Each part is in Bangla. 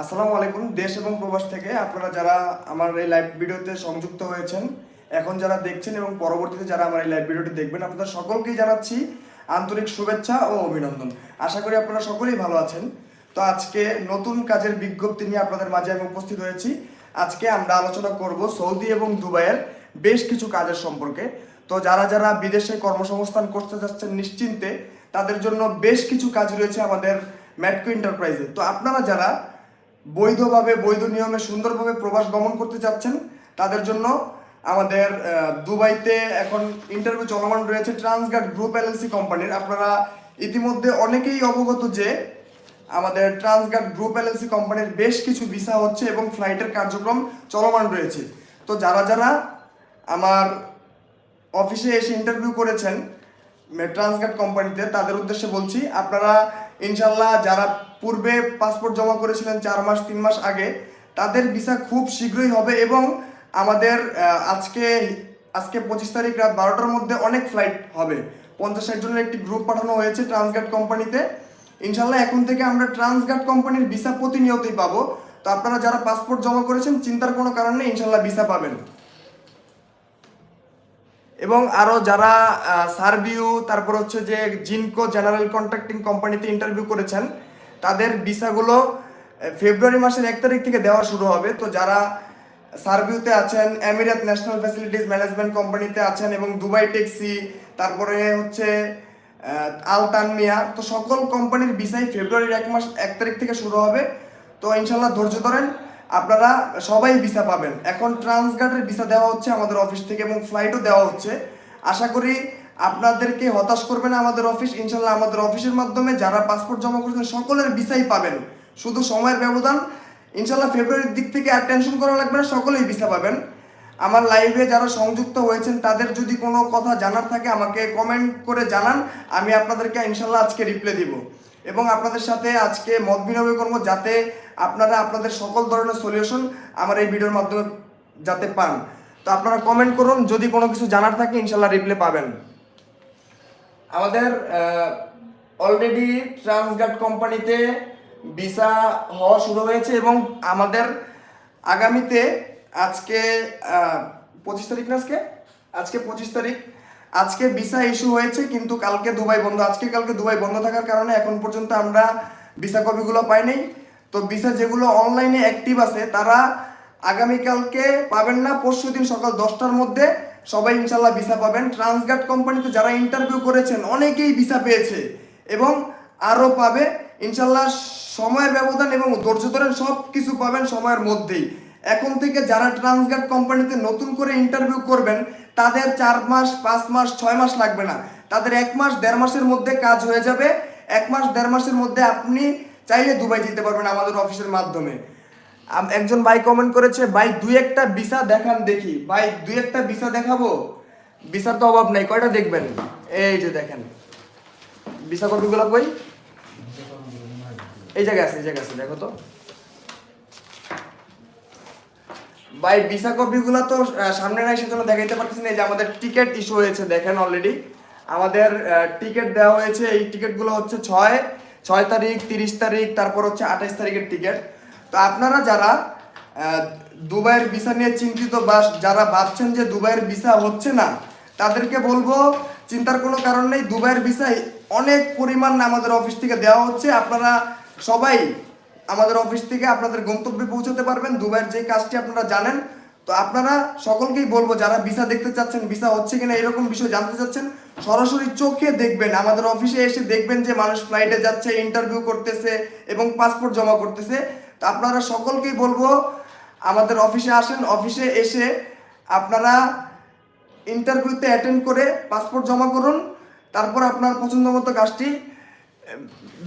আসসালামু আলাইকুম, দেশ এবং প্রবাস থেকে আপনারা যারা আমার এই লাইভ ভিডিওতে সংযুক্ত হয়েছেন, এখন যারা দেখছেন এবং পরবর্তীতে যারা আমার এই লাইভ ভিডিওটি দেখবেন, আপনাদের সকলকেই জানাচ্ছি আন্তরিক শুভেচ্ছা ও অভিনন্দন। আশা করি আপনারা সকলেই ভালো আছেন। তো আজকে নতুন কাজের বিজ্ঞপ্তি নিয়ে আপনাদের মাঝে আমি উপস্থিত হয়েছি। আজকে আমরা আলোচনা করব সৌদি এবং দুবাইয়ের বেশ কিছু কাজের সম্পর্কে। তো যারা যারা বিদেশে কর্মসংস্থান করতে যাচ্ছেন নিশ্চিন্তে, তাদের জন্য বেশ কিছু কাজ রয়েছে আমাদের ম্যাটকো এন্টারপ্রাইজে। তো আপনারা যারা বৈধভাবে, বৈধ নিয়মে সুন্দরভাবে প্রবাস গমন করতে চাচ্ছেন, তাদের জন্য আমাদের দুবাইতে এখন ইন্টারভিউ চলমান রয়েছে ট্রান্সগার্ড গ্রুপ এলএলসি কোম্পানির। আপনারা ইতিমধ্যে অনেকেই অবগত যে আমাদের ট্রান্সগার্ড গ্রুপ এলএলসি কোম্পানির বেশ কিছু ভিসা হচ্ছে এবং ফ্লাইটের কার্যক্রম চলমান রয়েছে। তো যারা যারা আমার অফিসে এসে ইন্টারভিউ করেছেন ট্রান্সগার্ড কোম্পানিতে, তাদের উদ্দেশ্যে বলছি, আপনারা ইনশাল্লাহ যারা পূর্বে পাসপোর্ট জমা করেছিলেন চার মাস, তিন মাস আগে। তাদের ভিসা খুব শীঘ্রই হবে এবং আমাদের আজকে আজকে পঁচিশ তারিখ রাত বারোটার মধ্যে অনেক ফ্লাইট হবে। পঞ্চাশ ষাট জনের একটি গ্রুপ পাঠানো হয়েছে ট্রান্সগার্ড কোম্পানিতে ইনশাল্লাহ এখন থেকে আমরা ট্রান্সগার্ড কোম্পানির ভিসা প্রতিনিয়তই পাবো। তো আপনারা যারা পাসপোর্ট জমা করেছেন, চিন্তার কোনো কারণ নেই, ইনশাল্লাহ ভিসা পাবেন। এবং আরও যারা সার্ভিউ তারপর হচ্ছে যে জিনকো জেনারেল কন্ট্রাক্টিং কোম্পানিতে ইন্টারভিউ করেছেন তাদের ভিসাগুলো ফেব্রুয়ারি মাসের এক তারিখ থেকে দেওয়া শুরু হবে। তো যারা সার্ভিউতে আছেন, এমিরাত ন্যাশনাল ফ্যাসিলিটিস ম্যানেজমেন্ট কোম্পানিতে আছেন এবং দুবাই ট্যাক্সি, তারপরে হচ্ছে আলতান মিয়া, তো সকল কোম্পানির ভিসাই ফেব্রুয়ারির এক মাস, এক তারিখ থেকে শুরু হবে। তো ইনশাল্লাহ ধৈর্য ধরেন, আপনারা সবাই ভিসা পাবেন। এখন ট্রান্সগার্ডের ভিসা দেওয়া হচ্ছে আমাদের অফিস থেকে এবং ফ্লাইটও দেওয়া হচ্ছে। আশা করি আপনাদেরকে হতাশ করবে না আমাদের অফিস ইনশাল্লাহ আমাদের অফিসের মাধ্যমে যারা পাসপোর্ট জমা করেছেন সকলের ভিসাই পাবেন। শুধু সময়ের ব্যবধান ইনশাল্লাহ ফেব্রুয়ারির দিক থেকে আর টেনশন করা লাগবে না, সকলেই ভিসা পাবেন। আমার লাইভে যারা সংযুক্ত হয়েছেন, তাদের যদি কোনো কথা জানার থাকে, আমাকে কমেন্ট করে জানান, আমি আপনাদেরকে ইনশাল্লাহ আজকে রিপ্লাই দিব। এবং আপনাদের সাথে আজকে মত বিনিময় করব, যাতে আপনারা আপনাদের সকল ধরনের সলিউশন আমার এই ভিডিওর মাধ্যমে যাতে পান। তো আপনারা কমেন্ট করুন, যদি কোনো কিছু জানার থাকে ইনশাল্লাহ রিপ্লাই পাবেন। আমাদের অলরেডি ট্রান্সগার্ড কোম্পানিতে ভিসা হওয়া শুরু হয়েছে এবং আমাদের আগামীতে আজকে পঁচিশ তারিখ না আজকে? আজকে পঁচিশ তারিখ। আজকে ভিসা ইস্যু হয়েছে, কিন্তু কালকে দুবাই বন্ধ। আজকে কালকে দুবাই বন্ধ থাকার কারণে এখন পর্যন্ত আমরা ভিসা কপিগুলো পাই নাই। তো ভিসা যেগুলো অনলাইনে অ্যাক্টিভ আছে, তারা আগামীকালকে পাবেন না পরশু দিন সকাল দশটার মধ্যে সবাই ইনশাল্লাহ ভিসা পাবেন। ট্রান্সগার্ড কোম্পানিতে যারা ইন্টারভিউ করেছেন, অনেকেই ভিসা পেয়েছে এবং আরও পাবে। ইনশাল্লাহ সময়ের ব্যবধান এবং ধৈর্য ধরেন সব কিছু পাবেন সময়ের মধ্যেই। এখন থেকে যারা ট্রান্সগার্ড কোম্পানিতে নতুন করে ইন্টারভিউ করবেন, তাদের চার মাস, পাঁচ মাস, ছয় মাস লাগবে না। তাদের এক মাস, দেড় মাসের মধ্যে কাজ হয়ে যাবে। এক মাস, দেড় মাসের মধ্যে আপনি চাইলে দুবাই যেতে পারবেন আমাদের অফিসের মাধ্যমে। একজন ভাই কমেন্ট করেছে, ভাই, দুই একটা ভিসা দেখান দেখি। ভাই, দুই একটা ভিসা দেখাবো? ভিসার তো অভাব নাই, কয়টা দেখবেন? এই যে দেখেন। ভিসা কপিগুলো কই? এই জায়গায় আছে, এই জায়গায় আছে, দেখো তো। ভাই, ভিসা কপিগুলো তো সামনে নাই, সেজন্য দেখাইতে পারতেছি না। যে আমাদের টিকিট ইস্যু হয়েছে, দেখেন অলরেডি আমাদের টিকিট দেওয়া হয়েছে, এই টিকিটগুলো হচ্ছে ছয় ছয় তারিখ, তিরিশ তারিখ, তারপর হচ্ছে আঠাইশ তারিখের টিকিট। তো আপনারা যারা দুবাইয়ের ভিসা নিয়ে চিন্তিত বা যারা ভাবছেন যে দুবাইয়ের ভিসা হচ্ছে না, তাদেরকে বলব, চিন্তার কোনো কারণ নেই, দুবাইয়ের ভিসা অনেক পরিমাণ আমাদের অফিস থেকে দেওয়া হচ্ছে। আপনারা সবাই আমাদের অফিস থেকে আপনাদের গন্তব্যে পৌঁছাতে পারবেন। দুবাইয়ের যে কাজটি আপনারা জানেন, তো আপনারা সকলকেই বলব, যারা ভিসা দেখতে চাচ্ছেন, ভিসা হচ্ছে কিনা এরকম বিষয় জানতে চাচ্ছেন, সরাসরি চোখে দেখবেন, আমাদের অফিসে এসে দেখবেন যে মানুষ ফ্লাইটে যাচ্ছে ইন্টারভিউ করতেছে এবং পাসপোর্ট জমা করতেছে। তো আপনারা সকলকেই বলব, আমাদের অফিসে আসেন, অফিসে এসে আপনারা ইন্টারভিউতে অ্যাটেন্ড করে পাসপোর্ট জমা করুন, তারপর আপনার পছন্দ মতো কাজটি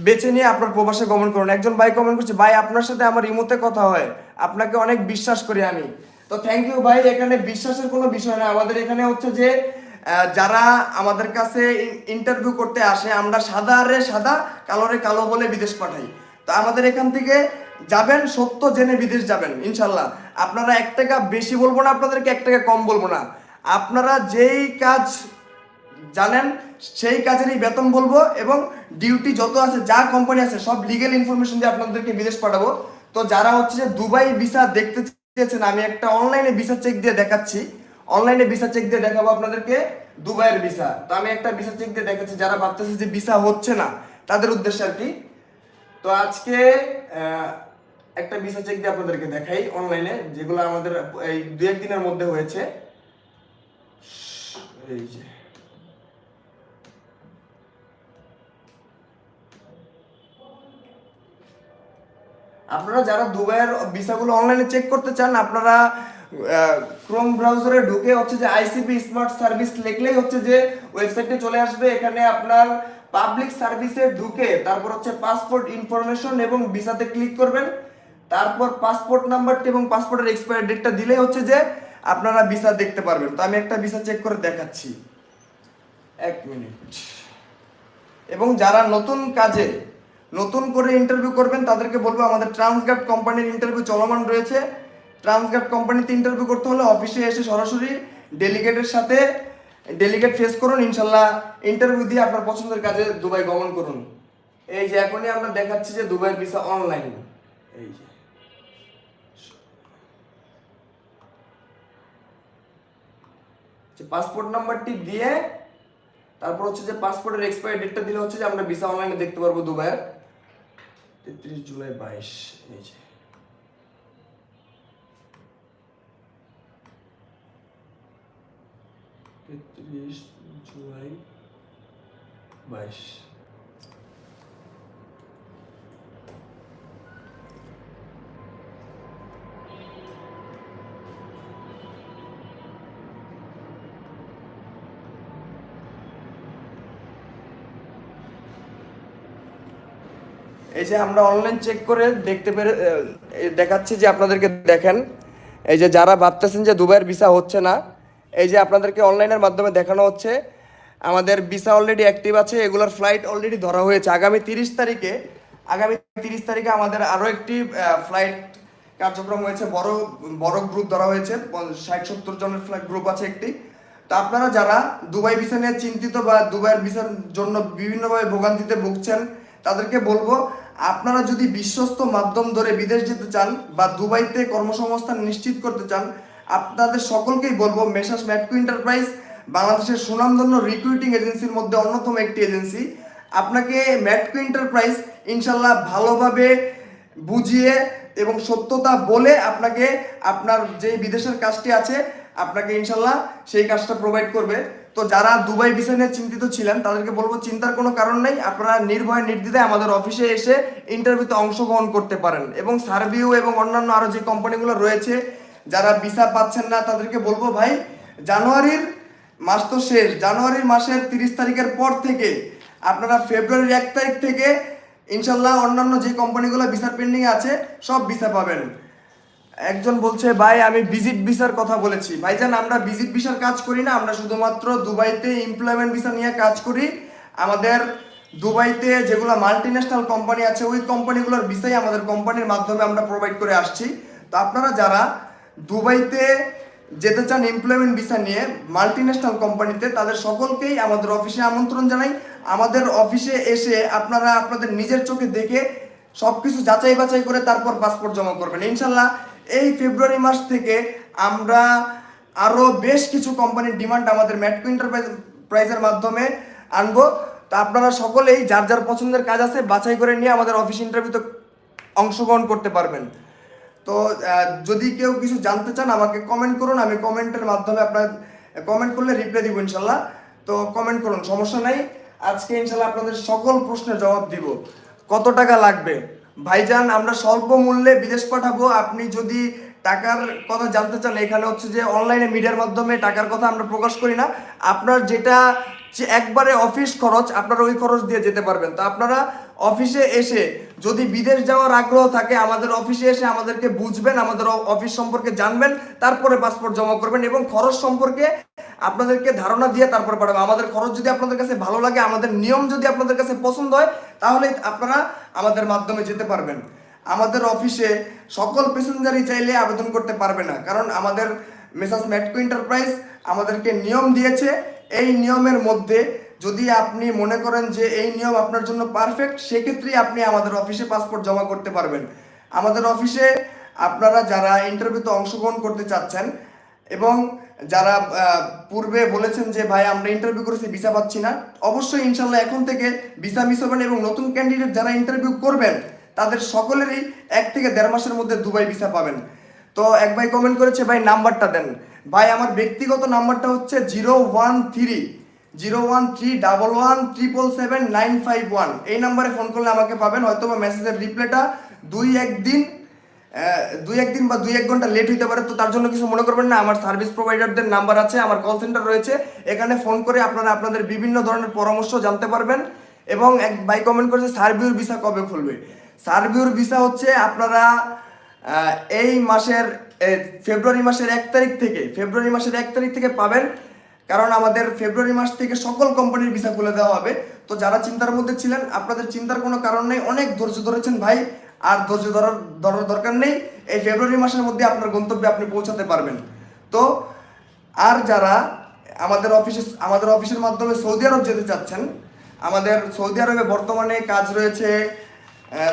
বেছে নিয়ে আপনার প্রবাসে গমন করুন। একজন ভাই কমেন্ট করছে, ভাই, আপনার সাথে আমার ইমোতে কথা হয়, আপনাকে অনেক বিশ্বাস করি আমি। তো থ্যাংক ইউ ভাই, এখানে বিশ্বাসের কোনো বিষয় না। আমাদের এখানে হচ্ছে যে যারা আমাদের কাছে ইন্টারভিউ করতে আসে, আমরা সাদা রে সাদা, কালো রে কালো বলে বিদেশ পাঠাই। তো আমাদের এখান থেকে যাবেন, সত্য জেনে বিদেশ যাবেন, ইনশাল্লাহ। আপনারা এক টাকা বেশি বলব না, আপনাদেরকে এক টাকা কম বলব না। আপনারা যেই কাজ জানেন, সেই কাজেরই বেতন বলব এবং ডিউটি যত আছে, যা কোম্পানি আছে, সব লিগেল ইনফরমেশন দিয়ে আপনাদেরকে বিদেশ পাঠাবো। তো যারা হচ্ছে যে দুবাই ভিসা দেখতে চেয়েছেন, আমি একটা অনলাইনে ভিসা চেক দিয়ে দেখাচ্ছি। অনলাইনে ভিসা চেক দিয়ে দেখাবো আপনাদেরকে দুবাইয়ের ভিসা তো আমি একটা ভিসা চেক দিয়ে দেখাচ্ছি, যারা ভাবতেছে যে ভিসা হচ্ছে না, তাদের উদ্দেশ্যে আর কি। তো আজকে একটা ভিসা চেক দিয়ে আপনাদেরকে দেখাই অনলাইনে যেগুলো আমাদের এই দু একদিনের মধ্যে হয়েছে। এই যে। আপনারা যারা দুবাইয়ের ভিসাগুলো অনলাইনে চেক করতে চান, আপনারা ক্রোম ব্রাউজারে ঢুকে হচ্ছে যে আইসিপি স্মার্ট সার্ভিস লিখলেই হচ্ছে যে ওয়েবসাইটে চলে আসবে। এখানে আপনার পাবলিক সার্ভিসে ঢুকে তারপর হচ্ছে পাসপোর্ট ইনফরমেশন এবং ভিসাতে ক্লিক করবেন। তারপর পাসপোর্ট নাম্বারটি এবং পাসপোর্টের এক্সপায়ার ডেটটা দিলেই হচ্ছে যে আপনারা ভিসা দেখতে পারবেন। তো আমি একটা ভিসা চেক করে দেখাচ্ছি। এক মিনিট এবং যারা নতুন কাজে, নতুন করে ইন্টারভিউ করবেন, তাদেরকে বলব আমাদের ট্রান্সগার্ড কোম্পানির ইন্টারভিউ চলমান রয়েছে। ট্রান্সগার্ড কোম্পানিতে ইন্টারভিউ করতে হলে অফিসে এসে সরাসরি ডেলিগেটের সাথে ডেলিগেট ফেস করুন। ইনশাল্লাহ ইন্টারভিউ দিয়ে আপনার পছন্দের কাজে দুবাই গমন করুন। এই যে এখনই আমরা দেখাচ্ছি যে দুবাইয়ের ভিসা অনলাইন এই যে। পাসপোর্ট নাম্বারটি দিয়ে তারপর হচ্ছে যে পাসপোর্টের এক্সপায়ার ডেটটা দিলে হচ্ছে যে আমরা ভিসা অনলাইনে দেখতে পারব দুবাইয়ের তেত্রিশ জুলাই বাইশ, এই যে। তেত্রিশ জুলাই বাইশ। এই যে আমরা অনলাইন চেক করে দেখতে পেরে দেখাচ্ছি যে আপনাদেরকে দেখেন। এই যে যারা ভাবতেছেন যে দুবাইয়ের ভিসা হচ্ছে না, এই যে আপনাদেরকে অনলাইনের মাধ্যমে দেখানো হচ্ছে, আমাদের ভিসা অলরেডি অ্যাক্টিভ আছে, এগুলোর ফ্লাইট অলরেডি ধরা হয়েছে। আগামী তিরিশ তারিখে, আগামী তিরিশ তারিখে আমাদের আরও একটি ফ্লাইট কার্যক্রম হয়েছে। বড় বড় গ্রুপ ধরা হয়েছে ষাট সত্তর জনের ফ্লাইট গ্রুপ আছে একটি। তো আপনারা যারা দুবাই ভিসা নিয়ে চিন্তিত বা দুবাইয়ের ভিসার জন্য বিভিন্নভাবে ভোগান্তিতে ভুগছেন, তাদেরকে বলব আপনারা যদি বিশ্বস্ত মাধ্যম ধরে বিদেশ যেতে চান বা দুবাইতে কর্মসংস্থান নিশ্চিত করতে চান, আপনাদের সকলকেই বলব মেসাস ম্যাটকো এন্টারপ্রাইজ, বাংলাদেশের সুনামধন্য রিক্রুটিং এজেন্সির মধ্যে অন্যতম একটি এজেন্সি আপনাকে ম্যাটকো এন্টারপ্রাইজ ইনশাল্লাহ ভালোভাবে বুঝিয়ে এবং সত্যতা বলে আপনাকে আপনার যে বিদেশের কাজটি আছে, আপনাকে ইনশাল্লাহ সেই কাজটা প্রোভাইড করবে। তো যারা দুবাই ভিসা নিয়ে চিন্তিত ছিলেন, তাদেরকে বলব চিন্তার কোনো কারণ নেই। আপনারা নির্ভয় নির্দ্বিধায় আমাদের অফিসে এসে ইন্টারভিউতে অংশগ্রহণ করতে পারেন এবং সার্ভিউ এবং অন্যান্য আরও যে কোম্পানিগুলো রয়েছে, যারা ভিসা পাচ্ছেন না, তাদেরকে বলব ভাই, জানুয়ারির মাস তো শেষ। জানুয়ারির মাসের তিরিশ তারিখের পর থেকে, আপনারা ফেব্রুয়ারির এক তারিখ থেকে, ইনশাল্লাহ অন্যান্য যে কোম্পানিগুলো ভিসার পেন্ডিং আছে, সব ভিসা পাবেন। একজন বলছে, ভাই, আমি ভিজিট ভিসার কথা বলেছি। ভাইজান, আমরা ভিজিট ভিসার কাজ করি না, আমরা শুধুমাত্র দুবাইতে এমপ্লয়মেন্ট ভিসা নিয়ে কাজ করি। আমাদের দুবাইতে যেগুলো মাল্টি ন্যাশনাল কোম্পানি আছে, ওই কোম্পানিগুলোর ভিসাই আমাদের কোম্পানির মাধ্যমে আমরা প্রোভাইড করে আসছি। তো আপনারা যারা দুবাইতে যেতে চান এমপ্লয়মেন্ট ভিসা নিয়ে মাল্টি ন্যাশনাল কোম্পানিতে তাদের সকলকেই আমাদের অফিসে আমন্ত্রণ জানাই। আমাদের অফিসে এসে আপনারা আপনাদের নিজের চোখে দেখে সবকিছু যাচাই বাছাই করে তারপর পাসপোর্ট জমা করবেন। ইনশাল্লাহ এই ফেব্রুয়ারি মাস থেকে আমরা আরও বেশ কিছু কোম্পানির ডিমান্ড আমাদের ম্যাটকো এন্টারপ্রাইজ প্রাইজের মাধ্যমে আনব। তা আপনারা সকলেই যার যার পছন্দের কাজ আছে বাছাই করে নিয়ে আমাদের অফিস ইন্টারভিউতে অংশগ্রহণ করতে পারবেন। তো যদি কেউ কিছু জানতে চান আমাকে কমেন্ট করুন, আমি কমেন্টের মাধ্যমে আপনার কমেন্ট করলে রিপ্লাই দিব ইনশাল্লাহ। তো কমেন্ট করুন, সমস্যা নাই। আজকে ইনশাল্লাহ আপনাদের সকল প্রশ্নের জবাব দিব। কত টাকা লাগবে? ভাইজান, আমরা স্বল্প মূল্যে বিদেশ পাঠাবো। আপনি যদি টাকার কথা জানতে চান, এখানে হচ্ছে যে অনলাইনে মিডিয়ার মাধ্যমে টাকার কথা আমরা প্রকাশ করি না। আপনার যেটা একবারে অফিস খরচ, আপনারা ওই খরচ দিয়ে যেতে পারবেন। তো আপনারা অফিসে এসে যদি বিদেশ যাওয়ার আগ্রহ থাকে, আমাদের অফিসে এসে আমাদেরকে বুঝবেন, আমাদের অফিস সম্পর্কে জানবেন, তারপরে পাসপোর্ট জমা করবেন এবং খরচ সম্পর্কে আপনাদেরকে ধারণা দিয়ে তারপরে পাঠাবো আমাদের খরচ যদি আপনাদের কাছে ভালো লাগে, আমাদের নিয়ম যদি আপনাদের কাছে পছন্দ হয়, তাহলে আপনারা আমাদের মাধ্যমে যেতে পারবেন। আমাদের অফিসে সকল প্যাসেঞ্জারই চাইলে আবেদন করতে পারবে না, কারণ আমাদের মেসাস ম্যাটকো এন্টারপ্রাইজ আমাদেরকে নিয়ম দিয়েছে। এই নিয়মের মধ্যে যদি আপনি মনে করেন যে এই নিয়ম আপনার জন্য পারফেক্ট, সেক্ষেত্রেই আপনি আমাদের অফিসে পাসপোর্ট জমা করতে পারবেন। আমাদের অফিসে আপনারা যারা ইন্টারভিউতে অংশগ্রহণ করতে চাচ্ছেন এবং যারা পূর্বে বলেছেন যে, ভাই, আমরা ইন্টারভিউ করেছি ভিসা পাচ্ছি না। অবশ্যই ইনশাল্লাহ এখন থেকে ভিসা মিস হবেন এবং নতুন ক্যান্ডিডেট যারা ইন্টারভিউ করবেন, তাদের সকলেরই এক থেকে দেড় মাসের মধ্যে দুবাই ভিসা পাবেন। তো এক ভাই কমেন্ট করেছে, ভাই, নাম্বারটা দেন। ভাই, আমার ব্যক্তিগত নাম্বারটা হচ্ছে zero one three zero one three double one triple seven nine five one এই নাম্বারে ফোন করলে আমাকে পাবেন হয়তো বা মেসেজের রিপ্লাইটা দুই একদিন দুই একদিন বা দুই এক ঘণ্টা লেট হইতে পারে, তো তার জন্য কিছু মনে করবেন না। আমার সার্ভিস প্রোভাইডারদের নাম্বার আছে, আমার কল সেন্টার রয়েছে। এখানে ফোন করে আপনারা আপনাদের বিভিন্ন ধরনের পরামর্শ জানতে পারবেন এবং এক ভাই কমেন্ট করেছে সার্ভিউর ভিসা কবে খুলবে? সার্ভিউর ভিসা হচ্ছে আপনারা এই মাসের ফেব্রুয়ারি মাসের এক তারিখ থেকে ফেব্রুয়ারি মাসের এক তারিখ থেকে পাবেন। কারণ আমাদের ফেব্রুয়ারি মাস থেকে সকল কোম্পানির ভিসা খুলে দেওয়া হবে। তো যারা চিন্তার মধ্যে ছিলেন, আপনাদের চিন্তার কোনো কারণ নেই। অনেক ধৈর্য ধরেছেন ভাই। আর ধৈর্য ধরার ধরার দরকার নেই। এই ফেব্রুয়ারি মাসের মধ্যে আপনার গন্তব্যে আপনি পৌঁছাতে পারবেন। তো আর যারা আমাদের অফিসে, আমাদের অফিসের মাধ্যমে সৌদি আরব যেতে চাচ্ছেন, আমাদের সৌদি আরবে বর্তমানে কাজ রয়েছে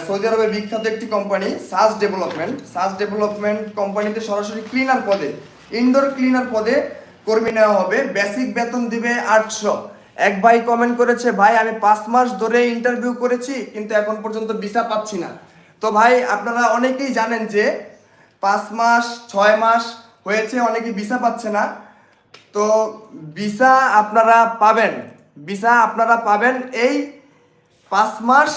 সৌদি আরবের বিখ্যাত একটি কোম্পানি, সাজ ডেভেলপমেন্ট। সাজ ডেভেলপমেন্ট কোম্পানিতে সরাসরি ক্লিনার পদে, ইনডোর ক্লিনার পদে কর্মী নেওয়া হবে। বেসিক বেতন দিবে আটশো। এক ভাই কমেন্ট করেছে, ভাই, আমি পাঁচ মাস ধরে ইন্টারভিউ করেছি, কিন্তু এখন পর্যন্ত ভিসা পাচ্ছি না। তো ভাই, আপনারা অনেকেই জানেন যে পাঁচ মাস, ছয় মাস হয়েছে, অনেকে ভিসা পাচ্ছে না। তো ভিসা আপনারা পাবেন, ভিসা আপনারা পাবেন এই পাঁচ মাস,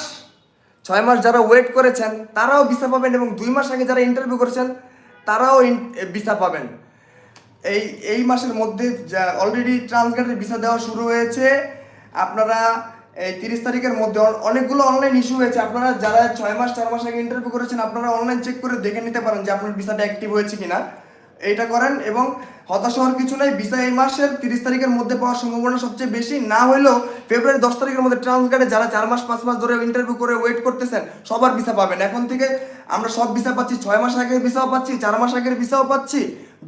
ছয় মাস যারা ওয়েট করেছেন, তারাও ভিসা পাবেন এবং দুই মাস আগে যারা ইন্টারভিউ করেছেন, তারাও ভিসা পাবেন। এই এই মাসের মধ্যে অলরেডি ট্রান্সগার্ডের ভিসা দেওয়া শুরু হয়েছে। আপনারা এই তিরিশ তারিখের মধ্যে অনেকগুলো অনলাইন ইস্যু হয়েছে। আপনারা যারা ছয় মাস, চার মাস আগে ইন্টারভিউ করেছেন, আপনারা অনলাইন চেক করে দেখে নিতে পারেন যে আপনার ভিসাটা অ্যাক্টিভ হয়েছে কিনা। এইটা করেন এবং হতাশ হওয়ার কিছু নেই। ভিসা এই মাসের তিরিশ তারিখের মধ্যে পাওয়ার সম্ভাবনা সবচেয়ে বেশি। না হলেও ফেব্রুয়ারি দশ তারিখের মধ্যে ট্রান্সগার্ডে যারা চার মাস, পাঁচ মাস ধরে ইন্টারভিউ করে ওয়েট করতেছেন, সবার ভিসা পাবেন। এখন থেকে আমরা সব ভিসা পাচ্ছি। ছয় মাস আগের ভিসাও পাচ্ছি, চার মাস আগের ভিসাও পাচ্ছি,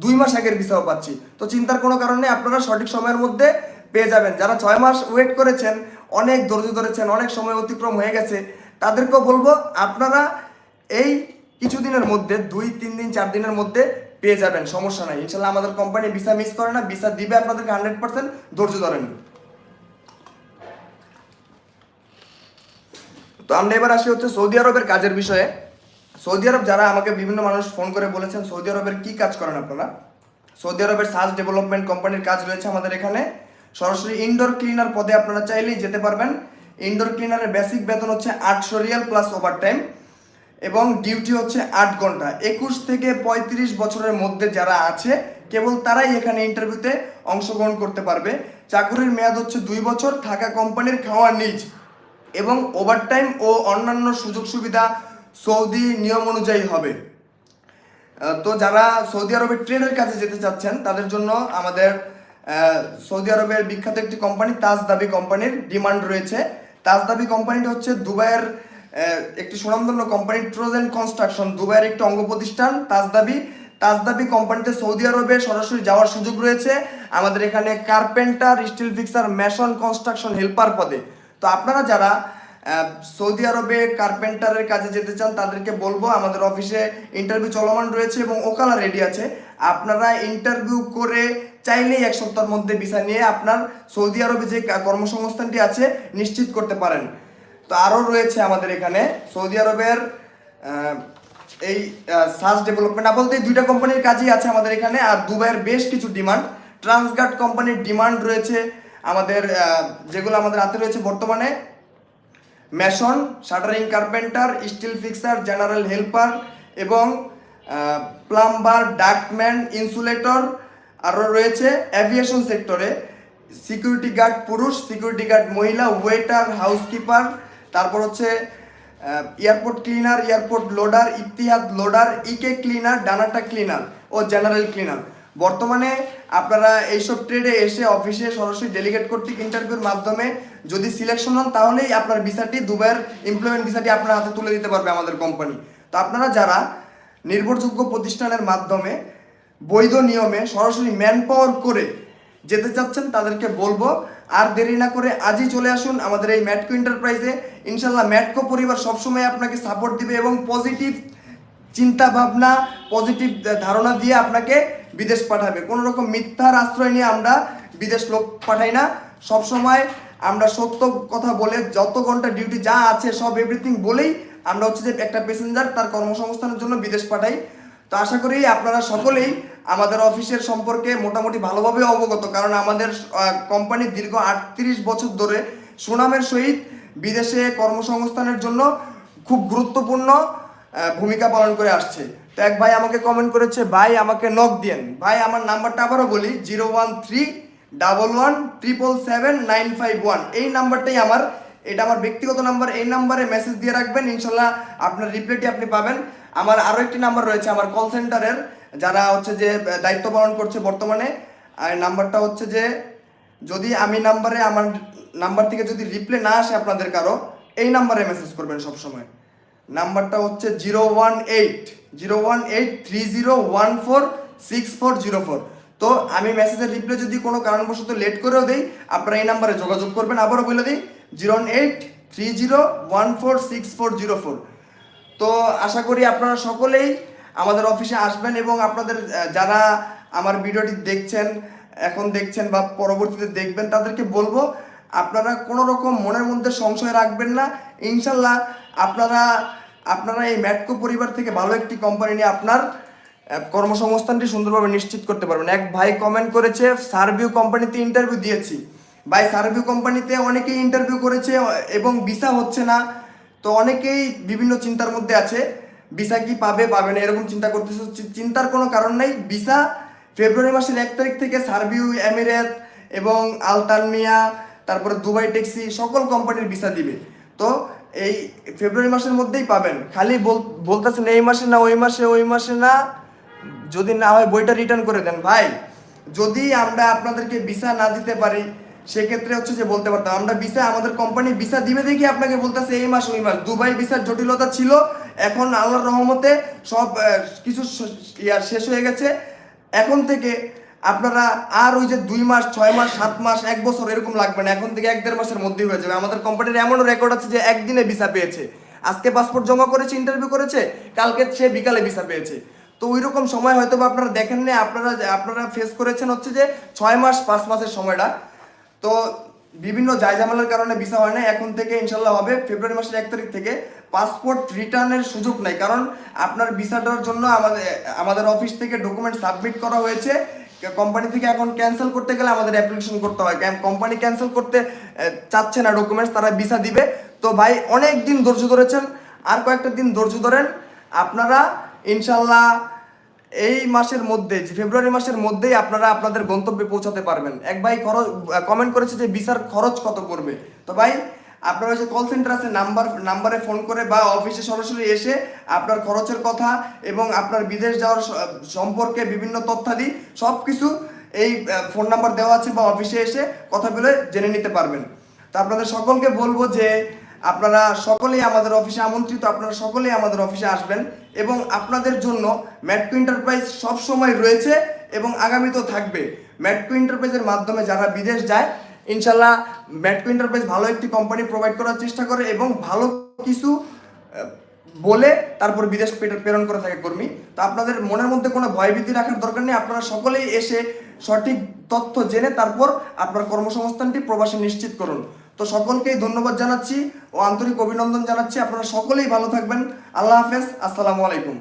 দুই মাস আগের ভিসাও পাচ্ছি। তো চিন্তার কোনো কারণ নেই, আপনারা সঠিক সময়ের মধ্যে পেয়ে যাবেন। যারা ছয় মাস ওয়েট করেছেন অনেক ধৈর্য ধরেছেন, অনেক সময় অতিক্রম হয়ে গেছে। তাদেরকেও বলব, আপনারা এই কিছুদিনের মধ্যে, দুই, তিন দিন, চার দিনের মধ্যে পেয়ে যাবেন, সমস্যা নাই। ইনশাল্লাহ আমাদের কোম্পানি ভিসা মিস করে না ভিসা দিবে আপনাদেরকে হান্ড্রেড পার্সেন্ট ধৈর্য ধরেন। তো আমরা এবার আসি হচ্ছে সৌদি আরবের কাজের বিষয়ে। সৌদি আরব যারা আমাকে বিভিন্ন মানুষ ফোন করে বলেছেন, সৌদি আরবের কি কাজ করেন আপনারা? সৌদি আরবের সাজ ডেভেলপমেন্ট কোম্পানির কাজ রয়েছে আমাদের এখানে। সরাসরি ইনডোর ক্লিনার পদে আপনারা চাইলেই যেতে পারবেন। ইনডোর ক্লিনারের বেসিক বেতন হচ্ছে আটশো রিয়াল প্লাস ওভার টাইম এবং ডিউটি হচ্ছে আট ঘণ্টা। একুশ থেকে পঁয়ত্রিশ বছরের মধ্যে যারা আছে, কেবল তারাই এখানে ইন্টারভিউতে অংশগ্রহণ করতে পারবে। চাকুরির মেয়াদ হচ্ছে দুই বছর, থাকা কোম্পানির খাওয়া নিজ এবং ওভারটাইম ও অন্যান্য সুযোগ সুবিধা সৌদি নিয়ম অনুযায়ী হবে। তো যারা সৌদি আরবের ট্রেনের কাছে যেতে চাচ্ছেন, তাদের জন্য আমাদের সৌদি আরবের বিখ্যাত একটি কোম্পানি, তাজ দাবি কোম্পানির ডিমান্ড রয়েছে। তাজ দাবি কোম্পানিটা হচ্ছে দুবাইয়ের একটি সুনামধন্য কোম্পানি ট্রোজেন কনস্ট্রাকশন দুবাইয়ের একটি অঙ্গ প্রতিষ্ঠান। তাজ দাবি তাজ দাবি কোম্পানিতে সৌদি আরবে সরাসরি যাওয়ার সুযোগ রয়েছে। আমাদের এখানে carpenter, steel fixer mason construction helper পদে। তো আপনারা যারা সৌদি আরবে কার্পেন্টারের কাজে যেতে চান, তাদেরকে বলব, আমাদের অফিসে ইন্টারভিউ চলমান রয়েছে এবং ওকালা রেডি আছে। আপনারা ইন্টারভিউ করে চাইলেই এক সপ্তাহের মধ্যে ভিসা নিয়ে আপনার সৌদি আরবে যে কর্মসংস্থানটি আছে, নিশ্চিত করতে পারেন। তো আরও রয়েছে আমাদের এখানে, সৌদি আরবের এই সার্চ ডেভেলপমেন্ট আপাতত এই দুইটা কোম্পানির কাজই আছে আমাদের এখানে, আর দুবাইয়ের বেশ কিছু ডিমান্ড ট্রান্সগার্ড কোম্পানির ডিমান্ড রয়েছে আমাদের যেগুলো আমাদের হাতে রয়েছে বর্তমানে। Mason shuttering carpenter steel fixer general helper এবং প্লাম্বার ডাক্টম্যান ইনসুলেটর আরও রয়েছে অ্যাভিয়েশন সেক্টরে সিকিউরিটি গার্ড পুরুষ সিকিউরিটি গার্ড মহিলা ওয়েটার হাউসকিপার তারপর হচ্ছে airport cleaner airport loader Etihad loader EK cleaner Dnata cleaner ও জেনারেল ক্লিনার বর্তমানে আপনারা এইসব ট্রেডে এসে অফিসে সরাসরি ডেলিগেট কর্তৃক ইন্টারভিউর মাধ্যমে যদি সিলেকশন হন, তাহলেই আপনার ভিসাটি দুবাইয়ের এমপ্লয়মেন্ট ভিসাটি আপনার হাতে তুলে দিতে পারবে আমাদের কোম্পানি তো আপনারা যারা নির্ভরযোগ্য প্রতিষ্ঠানের মাধ্যমে বৈধ নিয়মে সরাসরি ম্যান পাওয়ার করে যেতে চাচ্ছেন তাদেরকে বলব, আর দেরি না করে আজই চলে আসুন আমাদের এই ম্যাটকো এন্টারপ্রাইজে ইনশাল্লাহ ম্যাটকো পরিবার সবসময় আপনাকে সাপোর্ট দিবে এবং পজিটিভ চিন্তা ভাবনা পজিটিভ ধারণা দিয়ে আপনাকে বিদেশ পাঠাবে। কোনো রকম মিথ্যার আশ্রয় নিয়ে আমরা বিদেশ লোক পাঠাই না। সব সময় আমরা সত্য কথা বলে যত ঘণ্টা ডিউটি যা আছে সব এভরিথিং বলেই আমরা হচ্ছে যে একটা প্যাসেঞ্জার তার কর্মসংস্থানের জন্য বিদেশ পাঠাই। তো আশা করি আপনারা সকলেই আমাদের অফিসের সম্পর্কে মোটামুটি ভালোভাবে অবগত, কারণ আমাদের কোম্পানি দীর্ঘ আটত্রিশ বছর ধরে সুনামের সহিত বিদেশে কর্মসংস্থানের জন্য খুব গুরুত্বপূর্ণ ভূমিকা পালন করে আসছে। তো এক ভাই আমাকে কমেন্ট করেছে, ভাই, আমাকে নক দিয়েন ভাই, আমার নাম্বারটা আবারও বলি, zero one three double one triple seven nine five one. এই নাম্বারটাই আমার, এটা আমার ব্যক্তিগত নাম্বার, এই নাম্বারে মেসেজ দিয়ে রাখবেন, ইনশাল্লাহ আপনার রিপ্লাইটি আপনি পাবেন। আমার আরও একটি নাম্বার রয়েছে, আমার কল সেন্টারের যারা হচ্ছে যে দায়িত্ব পালন করছে বর্তমানে। আর নাম্বারটা হচ্ছে যে, যদি আমি নাম্বারে আমার নাম্বার থেকে যদি রিপ্লে না আসে আপনাদের কারও, এই নাম্বারে মেসেজ করবেন সব সময় নাম্বারটা হচ্ছে zero one eight zero one eight three zero one four six four zero four তো আমি মেসেজের রিপ্লে যদি কোনো কারণবশত লেট করেও দিই, আপনারা এই নাম্বারে যোগাযোগ করবেন। আবারও বলে দিই zero eight three zero one four six four zero four তো আশা করি আপনারা সকলেই আমাদের অফিসে আসবেন এবং আপনাদের যারা আমার ভিডিওটি দেখছেন, এখন দেখছেন বা পরবর্তীতে দেখবেন, তাদেরকে বলব, আপনারা কোনো রকম মনের মধ্যে সংশয় রাখবেন না। ইনশাল্লাহ আপনারা আপনারা এই ম্যাটকো পরিবার থেকে ভালো একটি কোম্পানি নিয়ে আপনার কর্মসংস্থানটি সুন্দরভাবে নিশ্চিত করতে পারবেন। এক ভাই কমেন্ট করেছে সার্ভিউ কোম্পানিতে ইন্টারভিউ দিয়েছি। ভাই সার্ভিউ কোম্পানিতে অনেকেই ইন্টারভিউ করেছে এবং ভিসা হচ্ছে না। তো অনেকেই বিভিন্ন চিন্তার মধ্যে আছে, ভিসা কি পাবে পাবে না, এরকম চিন্তা করতেছে। চিন্তার কোনো কারণ নাই। ভিসা ফেব্রুয়ারি মাসের এক তারিখ থেকে সার্বিউ এমিরেট এবং আলতানমিয়া, তারপরে দুবাই ট্যাক্সি সকল কোম্পানির ভিসা দিবে। তো এই ফেব্রুয়ারি মাসের মধ্যেই পাবেন। খালি বলতেছেন এই মাসে না, ওই মাসে ওই মাসে না। যদি না হয় বইটা রিটার্ন করে দেন। ভাই, যদি আমরা আপনাদেরকে ভিসা না দিতে পারি সেক্ষেত্রে হচ্ছে যে বলতে পারতাম, আমরা ভিসা আমাদের কোম্পানি ভিসা দিবে দেখি আপনাকে বলতেছে এই মাস, ওই মাস। দুবাই ভিসার জটিলতা ছিল, এখন আল্লাহর রহমতে সব কিছু ইয়ার শেষ হয়ে গেছে। এখন থেকে আপনারা আর ওই যে দুই মাস, ছয় মাস, সাত মাস, এক বছর এরকম লাগবে না। এখন থেকে এক দেড় মাসের মধ্যেই হয়ে যাবে। আমাদের কোম্পানির এমনও রেকর্ড আছে যে একদিনে ভিসা পেয়েছে। আজকে পাসপোর্ট জমা করেছে ইন্টারভিউ করেছে, কালকে সে বিকালে ভিসা পেয়েছে। তো ওই রকম সময় হয়তো আপনারা দেখেন না আপনারা আপনারা ফেস করেছেন হচ্ছে যে ছয় মাস, পাঁচ মাসের সময়টা। তো বিভিন্ন জায়জামালের কারণে ভিসা হয় না এখন থেকে ইনশাল্লাহ হবে ফেব্রুয়ারি মাসের এক তারিখ থেকে। পাসপোর্ট রিটার্নের সুযোগ নাই, কারণ আপনার ভিসাটার জন্য আমাদের আমাদের অফিস থেকে ডকুমেন্ট সাবমিট করা হয়েছে। কোম্পানি থেকে এখন ক্যান্সেল করতে গেলে আমাদের অ্যাপ্লিকেশন করতে হয়। কোম্পানি ক্যান্সেল করতে চাচ্ছে না ডকুমেন্টস, তারা ভিসা দিবে। তো ভাই, অনেক দিন ধৈর্য ধরেছেন। আর কয়েকটা দিন ধৈর্য ধরেন। আপনারা ইনশাল্লাহ এই মাসের মধ্যে, যে ফেব্রুয়ারি মাসের মধ্যেই আপনারা আপনাদের গন্তব্যে পৌঁছাতে পারবেন। এক ভাই খরচ কমেন্ট করেছে যে ভিসার খরচ কত পড়বে। তো ভাই, আপনার যে কল সেন্টার আছে নাম্বার নাম্বারে ফোন করে বা অফিসে সরাসরি এসে আপনার খরচের কথা এবং আপনার বিদেশ যাওয়ার সম্পর্কে বিভিন্ন তথ্যাদি সব কিছু এই ফোন নাম্বার দেওয়া আছে বা অফিসে এসে কথা বলে জেনে নিতে পারবেন। তো আপনাদের সকলকে বলব যে আপনারা সকলেই আমাদের অফিসে আমন্ত্রিত, আপনারা সকলেই আমাদের অফিসে আসবেন এবং আপনাদের জন্য ম্যাটকো এন্টারপ্রাইজ সব সময় রয়েছে এবং আগামীতেও থাকবে। ম্যাটকো এন্টারপ্রাইজের মাধ্যমে যারা বিদেশ যায়, ইনশাল্লাহ ম্যাটকো এন্টারপ্রাইজ ভালো একটি কোম্পানি প্রোভাইড করার চেষ্টা করে এবং ভালো কিছু বলে তারপর বিদেশ প্রে- প্রেরণ করে থাকে কর্মী। তো আপনাদের মনের মধ্যে কোনো ভয়ভীতি রাখার দরকার নেই, আপনারা সকলেই এসে সঠিক তথ্য জেনে তারপর আপনার কর্মসংস্থানটি প্রবাসে নিশ্চিত করুন। তো সকলকেই ধন্যবাদ জানাচ্ছি ও আন্তরিক অভিনন্দন জানাচ্ছি। আপনারা সকলেই ভালো থাকবেন। আল্লাহ হাফেজ। আসসালামু আলাইকুম।